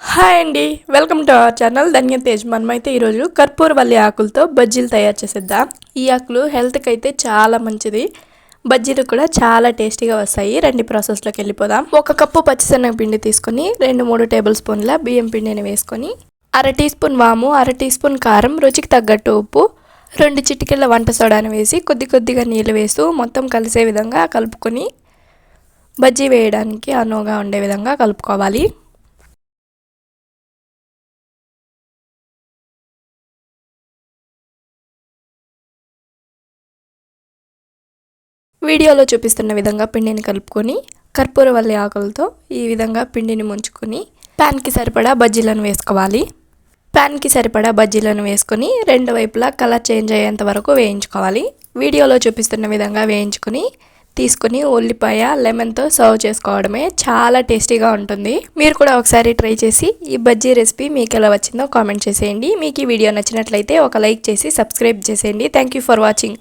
Hi అండి welcome to our channel. Dhanya Tej. మనమైతే ఈరోజు కర్పూర వల్లి ఆకులతో బజ్జీలు తయారు చేసేద్దాం. ఈ ఆకులు హెల్త్కి అయితే చాలా మంచిది. బజ్జీలు కూడా చాలా టేస్టీగా వస్తాయి. రెండు ప్రాసెస్లోకి వెళ్ళిపోదాం. ఒక కప్పు పచ్చిశనగ పిండి తీసుకొని రెండు మూడు టేబుల్ స్పూన్ల బియ్యం పిండిని వేసుకొని అర టీ స్పూన్ వాము అర టీ స్పూన్ కారం రుచికి తగ్గట్టు ఉప్పు రెండు చిటికెళ్ళ వంట సోడాను వేసి కొద్ది కొద్దిగా నీళ్ళు వేస్తూ మొత్తం కలిసే విధంగా కలుపుకొని బజ్జీ వేయడానికి అనువుగా ఉండే విధంగా కలుపుకోవాలి. వీడియోలో చూపిస్తున్న విధంగా పిండిని కలుపుకొని కర్పూరవల్లి ఆకులతో ఈ విధంగా పిండిని ముంచుకొని ప్యాన్కి సరిపడా బజ్జీలను వేసుకోవాలి. ప్యాన్కి సరిపడా బజ్జీలను వేసుకొని రెండు వైపులా కలర్ చేంజ్ అయ్యేంత వరకు వేయించుకోవాలి. వీడియోలో చూపిస్తున్న విధంగా వేయించుకొని తీసుకుని ఉల్లిపాయ లెమన్తో సర్వ్ చేసుకోవడమే చాలా టేస్టీగా ఉంటుంది. మీరు కూడా ఒకసారి ట్రై చేసి ఈ బజ్జీ రెసిపీ మీకు ఎలా వచ్చిందో కామెంట్ చేసేయండి. మీకు ఈ వీడియో నచ్చినట్లయితే ఒక లైక్ చేసి సబ్స్క్రైబ్ చేసేయండి. Thank you for watching